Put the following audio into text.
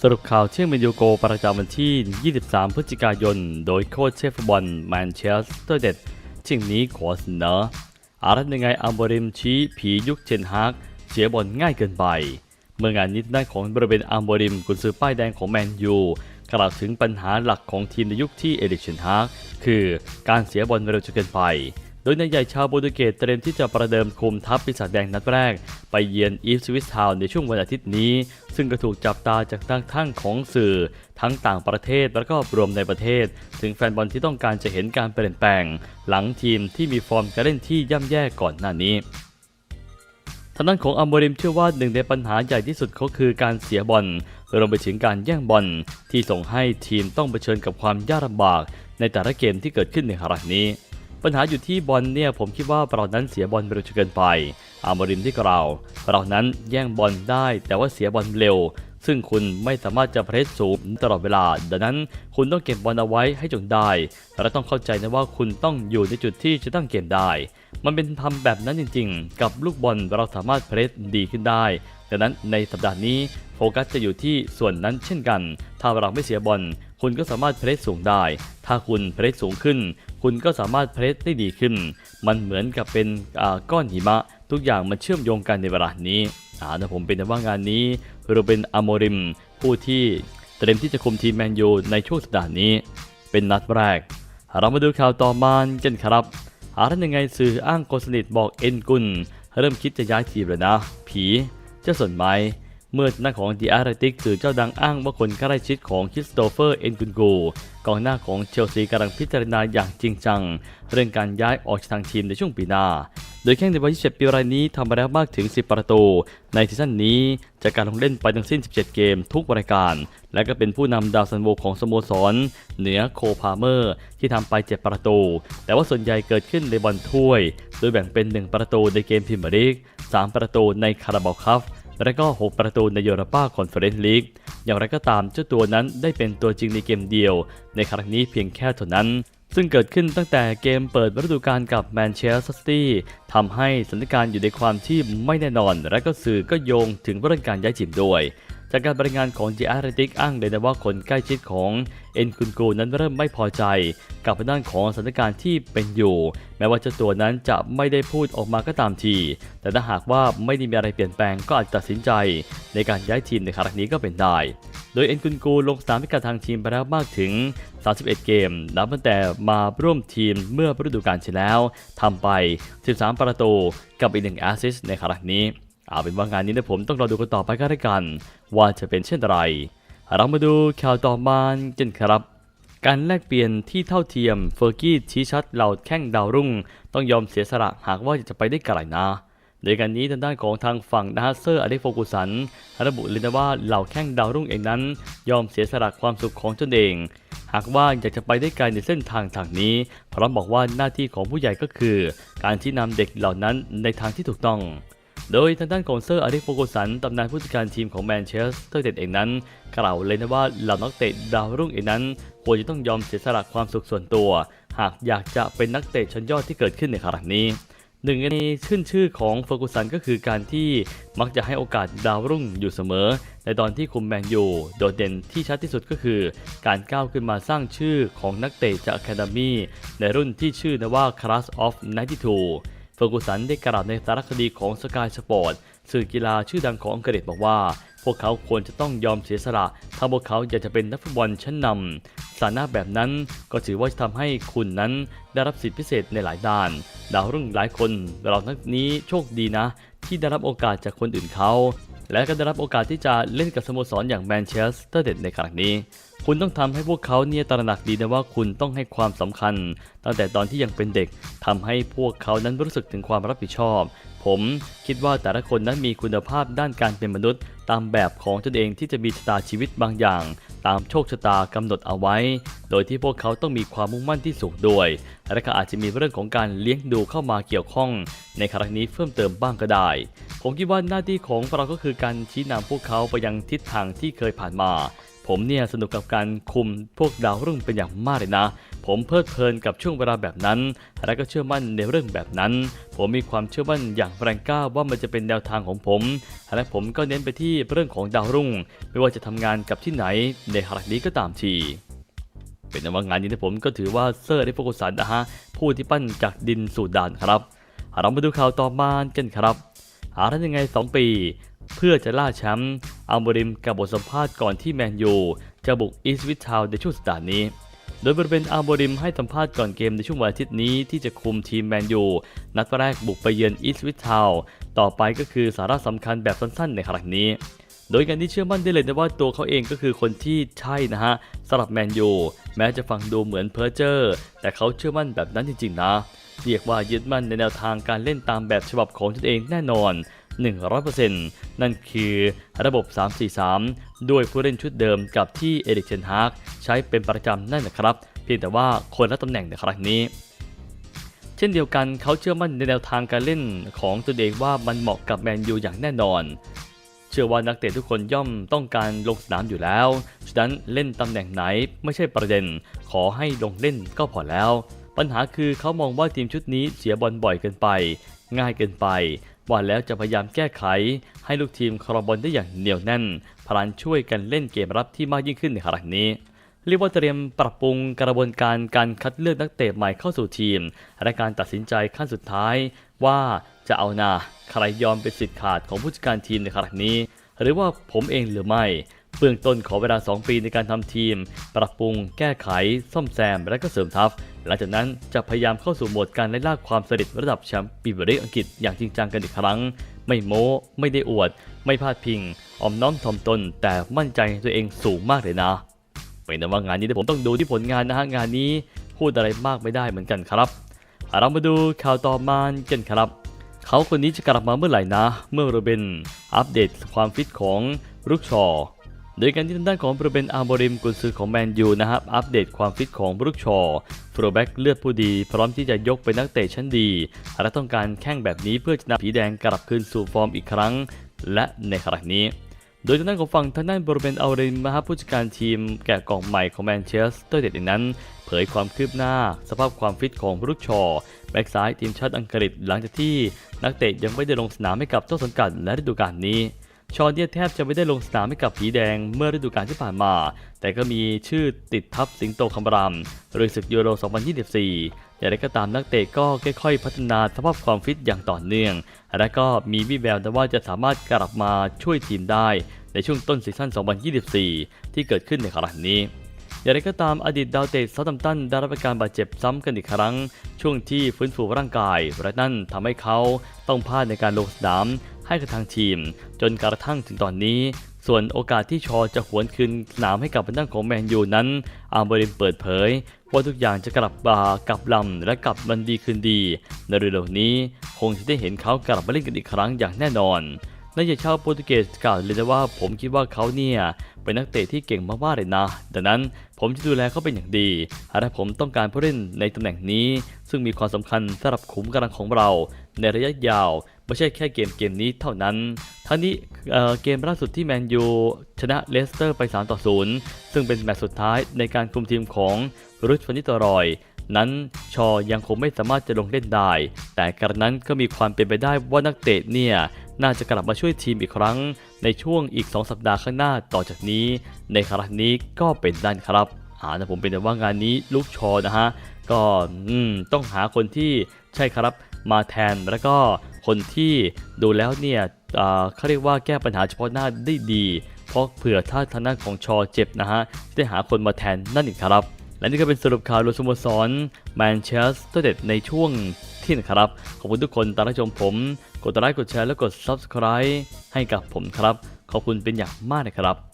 สรุปข่าวเช่งเมนยูโกประจำวันที่ 23 พฤศจิกายน โดยโค้ชเชฟบอลแมนเชสเตอร์เด็ดเช่งนี้ขอเสนออารัตยังไงอัมบริมชี้ผียุคเชนฮากเสียบอลง่ายเกินไป เมื่องานนี้ด้านของบริเวณอัมบริมกุนซือป้ายแดงของแมนยูกล่าวถึงปัญหาหลักของทีมในยุคที่เอริกเชนฮากคือการเสียบอลเร็วจนเกินไป โดยนายใหญ่ชาวโปรตุเกสเตรียมที่จะประเดิมคุมทัพปีศาจแดงนัดแรก ไปเยือนอีฟสวิสทาวน์ในช่วงวันอาทิตย์นี้ ซึ่งก็ถูกจับตาจากทั้งทั้งของสื่อ ทั้งต่างประเทศและก็รวมในประเทศ ถึงแฟนบอลที่ต้องการจะเห็นการเปลี่ยนแปลง หลังทีมที่มีฟอร์มการเล่นที่ย่ำแย่ก่อนหน้านี้ทางด้านของอัมโบริมเชื่อว่าหนึ่งในปัญหาใหญ่ที่สุดก็คือการเสียบอลรวมไปถึงการแย่งบอลที่ส่งให้ทีมต้องเผชิญกับความยากลำบากในแต่ละเกมที่เกิดขึ้นในครั้งนี้ ปัญหาอยู่ที่บอลเนี่ยผมคิดว่าเรานั้นเสียบอลเร็วเกินไปอัมโบริมที่กล่าวเรานั้นแย่งบอลได้ แต่ว่าเสียบอลเร็ว ซึ่งคุณไม่สามารถจะเพรสสูงตลอดเวลา ดังนั้นคุณต้องเก็บบอลเอาไว้ให้จงได้ และต้องเข้าใจนะว่าคุณต้องอยู่ในจุดที่จะตั้งเกมได้ มันเป็นทำแบบนั้นจริง ๆ กับลูกบอลเราสามารถเพรสดีขึ้นได้ดังนั้นในสัปดาห์นี้โฟกัสจะอยู่ที่ส่วนนั้นเช่นกัน ถ้าเราไม่เสียบอล คุณก็สามารถเพรสสูงได้ ถ้าคุณเพรสสูงขึ้น คุณก็สามารถเพรสได้ดีขึ้น มันเหมือนกับเป็นอ่าก้อนหิมะ ทุกอย่างมันเชื่อมโยงกันในเวลานี้อ่านะผมเป็นแต่ว่างานนี้เราเป็นอโมริม ผู้ที่เตรียมที่จะคุมทีมแมนยูในช่วงสัปดาห์นี้ เป็นนัดแรก เรามาดูข่าวต่อมากันครับหาท่านยังไงสื่ออ้างคนสนิทบอกเอ็นกุลเริ่มคิดจะย้ายทีมแล้วนะ ผีจะสนไหม เมื่อหน้าของดีอาร์ติกสื่อเจ้าดังอ้างว่าคนใกล้ชิดของคริสโตเฟอร์ เอ็นกุนโกกองหน้าของเชลซีกำลังพิจารณาอย่างจริงจัง เรื่องการย้ายออกจากทางทีมในช่วงปีหน้า โดยแข้งในวัย 27 ปีรายนี้ทำมาแล้วมากถึง 10 ประตู ในซีซั่นนี้จากการลงเล่นไปทั้งสิ้น 17 เกมทุกรายการ และก็เป็นผู้นำดาวซันโวของสโมสร เหนือโคพาเมอร์ ที่ทำไป 7 ประตู แต่ว่าส่วนใหญ่เกิดขึ้นในบอลถ้วย โดยแบ่งเป็น 1 ประตูในเกมพรีมียร์ลีก 3 ประตูในคาราบาวคัพ และก็ 6 ประตูในยูโรปาคอนเฟอเรนซ์ลีก อย่างไรก็ตามเจ้าตัวนั้นได้เป็นตัวจริงในเกมเดียว ในครั้งนี้เพียงแค่เท่านั้น ซึ่งเกิดขึ้นตั้งแต่เกมเปิดฤดูกาลกับแมนเชสเตอร์ซิตี้ทำให้สถานการณ์อยู่ในความที่ไม่แน่นอน และก็สื่อก็โยงถึงเรื่องการย้ายทีมด้วย จากการบรายงานของ g ีอาร์ติกอ้างเลยนะว่าคนใกล้ชิดของเอ็นคุนกูนั้นเริ่มไม่พอใจ กับด้านของสถานการณ์ที่เป็นอยู่ แม้ว่าเจ้าตัวนั้นจะไม่ได้พูดออกมาก็ตามที แต่ถ้าหากว่าไม่ได้มีอะไรเปลี่ยนแปลงก็อาจตัดสินใจ ในการย้ายทีมในครั้งนี้ก็เป็นได้ โดยเอ็นกุนกูลงสนามให้กับทางทีมไปแล้วมากถึง 31 เกม นับตั้งแต่มาร่วมทีมเมื่อฤดูกาลที่แล้วทำไป 13 ประตูกับอีกหนึ่งแอสซิสในครั้งนี้เอาเป็นว่างานนี้นะผมต้องรอดูกันต่อไปก็แล้วกัน ว่าจะเป็นเช่นไร เรามาดูข่าวต่อมากันครับ การแลกเปลี่ยนที่เท่าเทียมเฟอร์กี้ชี้ชัดเหล่าแข้งดาวรุ่ง ต้องยอมเสียสละหากว่าจะไปได้ไกลนะโดยการนี้ทางด้านของทางฝั่งนะฮะเซอร์อเล็กโฟกุสัน ระบุเลยนะว่าเหล่าแข้งดาวรุ่งเองนั้น ยอมเสียสละความสุขของตนเอง หากว่าอยากจะไปได้ไกลในเส้นทางทางนี้ พร้อมบอกว่าหน้าที่ของผู้ใหญ่ก็คือ การที่นำเด็กเหล่านั้นในทางที่ถูกต้อง โดยทางด้านของเซอร์อเล็กโฟกุสันตำนานผู้จัดการทีมของแมนเชสเตอร์เด็ดเองนั้น กล่าวเลยนะว่าเหล่านักเตะดาวรุ่งเองนั้นควรจะต้องยอมเสียสละความสุขส่วนตัว หากอยากจะเป็นนักเตะชั้นยอดที่เกิดขึ้นในครั้งนี้หนึ่งในขึ้นชื่อของเฟอร์กูสันก็คือการที่มักจะให้โอกาสดาวรุ่งอยู่เสมอ ในตอนที่คุมแมนยูโดดเด่นที่ชัดที่สุดก็คือ การก้าวขึ้นมาสร้างชื่อของนักเตะจากอะคาเดมีในรุ่นที่ชื่อนะว่า Class of 92 เฟอร์กูสันได้กล่าวในสารคดีของ Sky Sport สื่อกีฬาชื่อดังของอังกฤษบอกว่า พวกเขาควรจะต้องยอมเสียสละถ้าพวกเขาอยากจะเป็นนักฟุตบอลชั้นนำสานะแบบนั้นก็ถือว่าจะทำให้คุณนั้นได้รับสิทธิพิเศษในหลายด้าน ดาวรุ่งหลายคนเรานักนี้โชคดีนะ ที่ได้รับโอกาสจากคนอื่นเขาและก็ได้รับโอกาสที่จะเล่นกับสโมสรอย่างแมนเชสเตอร์เด็ดในครั้งนี้ คุณต้องทำให้พวกเขาเนี่ยตระหนักดีนะว่าคุณต้องให้ความสำคัญ ตั้งแต่ตอนที่ยังเป็นเด็กทำให้พวกเขานั้นรู้สึกถึงความรับผิดชอบ ผมคิดว่าแต่ละคนนั้นมีคุณภาพด้านการเป็นมนุษย์ ตามแบบของตนเองที่จะมีชะตาชีวิตบางอย่าง ตามโชคชะตากำหนดเอาไว้ โดยที่พวกเขาต้องมีความมุ่งมั่นที่สูงด้วย และก็อาจจะมีเรื่องของการเลี้ยงดูเข้ามาเกี่ยวข้อง ในครั้งนี้เพิ่มเติมบ้างก็ได้ ผมคิดว่าหน้าที่ของเราก็คือการชี้นำพวกเขาไปยังทิศทางที่เคยผ่านมา ผมเนี่ยสนุกกับการคุมพวกดาวรุ่งเป็นอย่างมากเลยนะ ผมเพลิดเพลินกับช่วงเวลาแบบนั้น และก็เชื่อมั่นในเรื่องแบบนั้น ผมมีความเชื่อมั่นอย่างแรงกล้าว่ามันจะเป็นแนวทางของผม และผมก็เน้นไปที่เรื่องของดาวรุ่ง ไม่ว่าจะทำงานกับที่ไหนในขณะนี้ก็ตามทีเป็นว่างานนี้นะผมก็ถือว่าเซอร์ได้โฟกัสันนะฮะผู้ที่ปั้นจากดินสู่ดานครับเรามาดูข่าวต่อมากันครับหาท่านยังไง 2 ปี เพื่อจะล่าแชมป์ อัลมริมกับบทสัมภาษณ์ก่อนที่แมนยูจะบุกอีสวิททาวในช่วงสัปดาห์นี้ โดยบริเวณอัลมริมให้สัมภาษณ์ก่อนเกมในช่วงวันอาทิตย์นี้ที่จะคุมทีมแมนยูนัดแรกบุกไปเยือนอีสวิททาวต่อไปก็คือสาระสำคัญแบบสั้นๆ ในครั้งนี้ โดยการที่เชื่อมั่นได้เลยนะว่าตัวเขาเองก็คือคนที่ใช่นะฮะสำหรับแมนยูแม้จะฟังดูเหมือนเพ้อเจ้อแต่เขาเชื่อมั่นแบบนั้นจริงๆนะเรียกว่ายึดมั่นในแนวทางการเล่นตามแบบฉบับของตนเองแน่นอน 100%นั่นคือระบบ 3-4-3 ด้วยผู้เล่นชุดเดิมกับที่เอริกเชนฮากใช้เป็นประจำนั่นนะครับ เพียงแต่ว่าคนละตำแหน่งในครั้งนี้ เช่นเดียวกันเขาเชื่อมั่นในแนวทางการเล่นของตนเองว่ามันเหมาะกับแมนยูอย่างแน่นอนเชื่อว่านักเตะทุกคนย่อมต้องการลงสนามอยู่แล้ว ฉะนั้นเล่นตำแหน่งไหนไม่ใช่ประเด็น ขอให้ลงเล่นก็พอแล้ว ปัญหาคือเขามองว่าทีมชุดนี้เสียบอลบ่อยเกินไป ง่ายเกินไป ว่าแล้วจะพยายามแก้ไข ให้ลูกทีมคารองบอลได้อย่างเหนียวแน่น พลันช่วยกันเล่นเกมรับที่มากยิ่งขึ้นในครั้งนี้เรียกว่าเตรียมปรับปรุงกระบวนการการคัดเลือกนักเตะใหม่เข้าสู่ทีม และการตัดสินใจขั้นสุดท้ายว่าจะเอานาใครยอมเป็นสิทธิ์ขาดของผู้จัดการทีมในครั้งนี้ หรือว่าผมเองหรือไม่เบื้องต้นขอเวลา 2 ปีในการทำทีม ปรับปรุง แก้ไข ซ่อมแซม และก็เสริมทัพ หลังจากนั้นจะพยายามเข้าสู่โหมดการไล่ล่าความสำเร็จระดับแชมป์ปีเบอร์ลีอังกฤษอย่างจริงจังกันอีกครั้ง ไม่โม้ ไม่ได้อวด ไม่พลาดพิงออมน้อมถ่อมตน แต่มั่นใจตัวเองสูงมากเลยนะไม่แต่ว่างานนี้ผมต้องดูที่ผลงานนะฮะงานนี้พูดอะไรมากไม่ได้เหมือนกันครับเรามาดูข่าวต่อมากันครับ เขาคนนี้จะกลับมาเมื่อไหร่นะ เมื่อโรเบนอัปเดตความฟิตของรุกชอ โดยการที่ทางด้านของโรเบนอาร์บริมกุนซือของแมนยูนะครับ อัปเดตความฟิตของบรุกชอโฟรแบ็กเลือดผู้ดี พร้อมที่จะยกเป็นนักเตะชั้นดี และต้องการแข่งแบบนี้เพื่อจะนำผีแดงกลับคืนสู่ฟอร์มอีกครั้ง และในครั้งนี้ โดยทางด้านของฝั่งทางด้านบริเวณอาริมนะครับผู้จัดการทีมแกะกล่องใหม่ของแมนเชสเตอร์เด็ดนั้น เผยความคืบหน้า สภาพความฟิตของบรุกชอแบ็กซ้ายทีมชาติอังกฤษหลังจากที่นักเตะยังไม่ได้ลงสนามให้กับต้นสังกัดและฤดูกาลนี้ ชอเนี่ยแทบจะไม่ได้ลงสนามให้กับผีแดงเมื่อฤดูกาลที่ผ่านมา แต่ก็มีชื่อติดทับสิงโตคำรามเรือศึกยูโร 2024 อย่างไรก็ตามนักเตะก็ค่อยๆ พัฒนาสภาพความฟิตอย่างต่อเนื่อง และก็มีวิแววว่าจะสามารถกลับมาช่วยทีมได้ ในช่วงต้นซีซั่น 2024 ที่เกิดขึ้นในครั้งนี้อย่างไรก็ตามอดีตดาวเตะเซาท์แฮมตันได้รับการบาดเจ็บซ้ำกันอีกครั้ง ช่วงที่ฟื้นฟูร่างกาย และนั่นทำให้เขาต้องพลาดในการลงสนาม ให้กับทางทีม จนกระทั่งถึงตอนนี้ ส่วนโอกาสที่ชอจะหวนคืนสนามให้กับบรรดาของแมนยูนั้น อาร์เบรินเปิดเผย ว่าทุกอย่างจะกลับบากลับลำและกลับมันดีคืนดีในเร็วๆนี้คงจะได้เห็นเขากลับมาเล่นกันอีกครั้งอย่างแน่นอนนักเตะชาวโปรตุเกสกล่าวเลยนะว่าผมคิดว่าเขาเนี่ยเป็นนักเตะที่เก่งมากๆเลยนะ ดังนั้นผมจะดูแลเขาเป็นอย่างดีและผมต้องการผู้เล่นในตำแหน่งนี้ ซึ่งมีความสำคัญสำหรับขุมกำลังของเราในระยะยาว ไม่ใช่แค่เกมเกมนี้เท่านั้นทั้งนี้เเกมล่าสุดที่แมนยูชนะเลสเตอร์ไป 3 ต่อ 0 ซึ่งเป็นแมตช์สุดท้ายในการคุมทีมของรุชฟานิตรอย นั้นชอยังคงไม่สามารถจะลงเล่นได้ แต่กระนั้นก็มีความเป็นไปได้ว่านักเตะเนี่ยน่าจะกลับมาช่วยทีมอีกครั้ง ในช่วงอีก 2 สัปดาห์ข้างหน้าต่อจากนี้ ในครั้งนี้ก็เป็นด้านครับอ่าแต่ผมเป็นแต่ว่างานนี้ลูกชอนะฮะก็ต้องหาคนที่ใช่ครับมาแทนแล้วก็ คนที่ดูแล้วเนี่ยเขาเรียกว่าแก้ปัญหาเฉพาะหน้าได้ดี เพราะเผื่อถ้าทางด้านของชอเจ็บนะฮะจะได้หาคนมาแทนนั่นเองครับ และนี่ก็เป็นสรุปข่าวรวมสโมสรแมนเชสเตอร์เด็ดในช่วงเที่ยงครับ ขอบคุณทุกคนตามรับชมผม กดไลค์กดแชร์และกด Subscribe ให้กับผมครับ ขอบคุณเป็นอย่างมากนะครับ